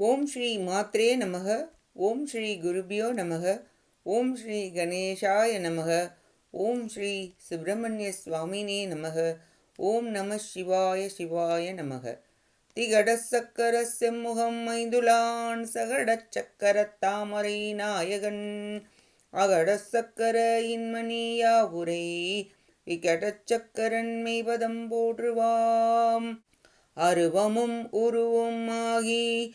ஓம் ஸ்ரீ மாத்ரே நமக ஓம் ஸ்ரீ குருபியோ நமக ஓம் ஸ்ரீ கணேஷாய நமக ஓம் ஸ்ரீ சுப்பிரமணிய சுவாமினே நமக ஓம் நம சிவாய சிவாய நமக. திகடசக்கர செம்முகம் ஐந்துலான் சகடச் சக்கர தாமரை நாயகன் அகடசக்கர இன்மணியாவுரை விகடச்சக்கரன் மெய்பதம் போற்றுவாம். அருவமும் உருவும் ஆகி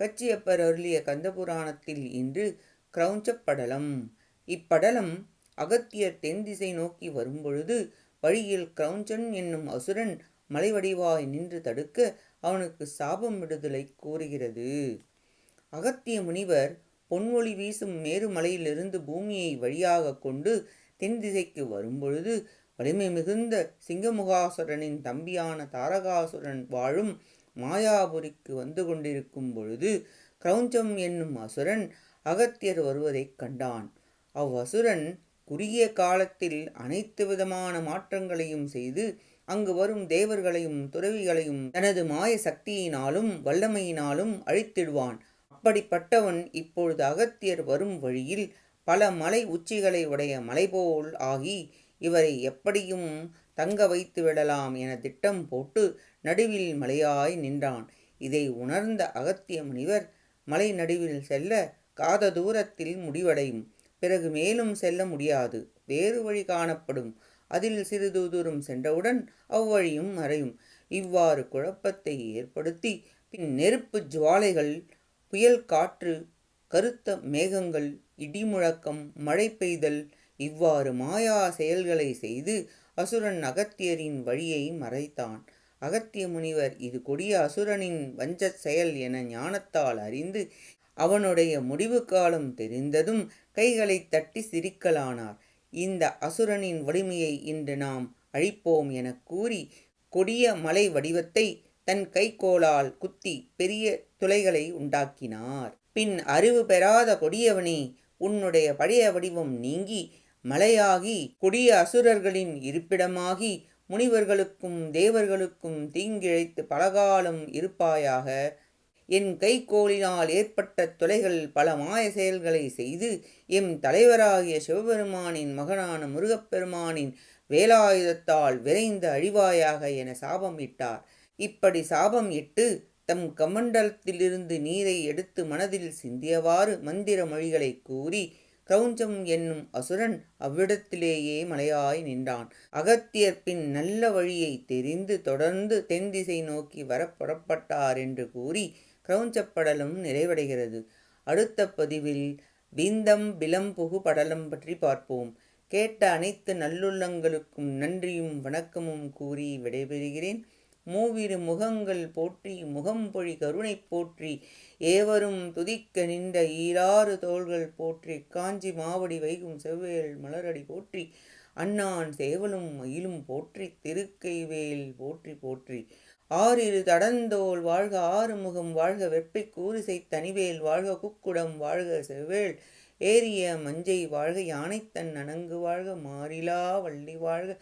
கச்சியப்பர் அருளிய கந்தபுராணத்தில் இன்று கிரௌஞ்சப்படலம். இப்படலம் அகத்தியர் தென் திசை நோக்கி வரும்பொழுது வழியில் கிரௌஞ்சன் என்னும் அசுரன் மலைவடிவாய் நின்று தடுக்க அவனுக்கு சாபம் விடுதலை கூறுகிறது. அகத்திய முனிவர் பொன்மொழி வீசும் மேருமலையிலிருந்து பூமியை வழியாக கொண்டு தென் திசைக்கு வரும்பொழுது வலிமை மிகுந்த சிங்கமுகாசுரனின் தம்பியான தாரகாசுரன் வாழும் மாயாபுரிக்கு வந்து கொண்டிருக்கும் பொழுது கிரௌஞ்சம் என்னும் அசுரன் அகத்தியர் வருவதைக் கண்டான். அவ்வசுரன் குறுகிய காலத்தில் அனைத்து விதமான மாற்றங்களையும் செய்து அங்கு வரும் தேவர்களையும் துறவிகளையும் தனது மாய சக்தியினாலும் வல்லமையினாலும் அழித்திடுவான். அப்படிப்பட்டவன் இப்பொழுது அகத்தியர் வரும் வழியில் பல மலை உச்சிகளை உடைய மலைபோல் ஆகி இவரை எப்படியும் தங்க வைத்து விடலாம் என திட்டம் போட்டு நடுவில் மலையாய் நின்றான். இதை உணர்ந்த அகத்திய முனிவர் மலை நடுவில் செல்ல காத தூரத்தில் முடிவடையும். பிறகு மேலும் செல்ல முடியாது. வேறு வழி காணப்படும். அதில் சிறிது தூரம் சென்றவுடன் அவ்வழியும் மறையும். இவ்வாறு குழப்பத்தை ஏற்படுத்தி பின் நெருப்பு ஜுவாலைகள் புயல் காற்று கருத்த மேகங்கள் இடிமுழக்கம் மழை பெய்தல் இவ்வாறு மாயா செயல்களை செய்து அசுரன் அகத்தியரின் வழியை மறைத்தான். அகத்திய முனிவர் இது கொடிய அசுரனின் வஞ்சச் செயல் என ஞானத்தால் அறிந்து அவனுடைய முடிவு காலம் தெரிந்ததும் கைகளை தட்டி சிரிக்கலானார். இந்த அசுரனின் வலிமையை இன்று நாம் அழிப்போம் என கூறி கொடிய மலை வடிவத்தை தன் கைகோளால் குத்தி பெரிய துளைகளை உண்டாக்கினார். பின் அறிவு பெறாத கொடியவனே உன்னுடைய பழைய வடிவம் நீங்கி மலையாகி கொடிய அசுரர்களின் இருப்பிடமாகி முனிவர்களுக்கும் தேவர்களுக்கும் தீங்கிழைத்து பலகாலம் இருப்பாயாக என் கைகோளினால் ஏற்பட்ட தொலைகள் பல மாய செயல்களை செய்து எம் தலைவராகிய சிவபெருமானின் மகனான முருகப்பெருமானின் வேலாயுதத்தால் விரைந்து அழிவாயாக என சாபம் இட்டார். இப்படி சாபம் இட்டு தம் கமண்டலத்திலிருந்து நீரை எடுத்து மனதில் சிந்தியவாறு மந்திர மொழிகளை கூறி கிரௌஞ்சம் என்னும் அசுரன் அவ்விடத்திலேயே மலையாய் நின்றான். அகத்தியர் பின் நல்ல வழியை தெரிந்து தொடர்ந்து தென் திசை நோக்கி வர புறப்பட்டார் என்று கூறி கிரௌஞ்சப்படலும் நிறைவடைகிறது. அடுத்த பதிவில் விந்தம் பிலம்புகு படலம் பற்றி பார்ப்போம். கேட்ட அனைத்து நல்லுள்ளங்களுக்கும் நன்றியும் வணக்கமும் கூறி விடைபெறுகிறேன். மூவிரு முகங்கள் போற்றி முகம்பொழி கருணை போற்றி ஏவரும் துதிக்க நின்ற ஈராறு தோள்கள் போற்றி காஞ்சி மாவடி வைகும் செவ்வேல் மலரடி போற்றி அண்ணான் சேவலும் மயிலும் போற்றி திருக்கைவேல் போற்றி போற்றி. ஆறிரு தடந்தோல் வாழ்க ஆறுமுகம் வாழ்க வெப்பை கூரிசை தனிவேல் வாழ்க குக்குடம் வாழ்க செவ்வேள் ஏரிய மஞ்சை வாழ்க யானைத்தன் அணங்கு வாழ்க மாறிலா வள்ளி வாழ்க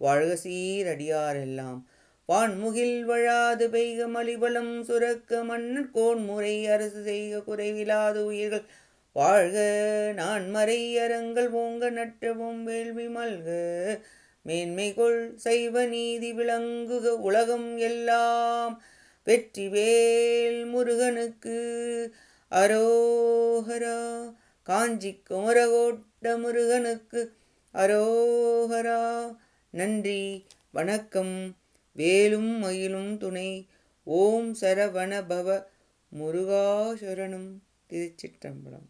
வாழ்க சீரடியாரெல்லாம். வான்முகில் வழாது பெய்க மலிபலம் சுரக்க மன்னர் கோன்முறை அரசு செய்க குறைவிலாது உயிர்கள். வாழ்க நான் மறை அரங்கள் ஓங்க நற்றவும் வேள்வி மல்க. மேன்மைகொள் சைவ நீதி விளங்குக உலகம் எல்லாம். வெற்றி வேல் முருகனுக்கு அரோஹரா காஞ்சி குமரகோட்ட முருகனுக்கு அரோஹரா நன்றி வணக்கம். வேலும் மயிலும் துணை ஓம் சரவண பவ முருகாசரணம் திருச்சிற்றம்பலம்.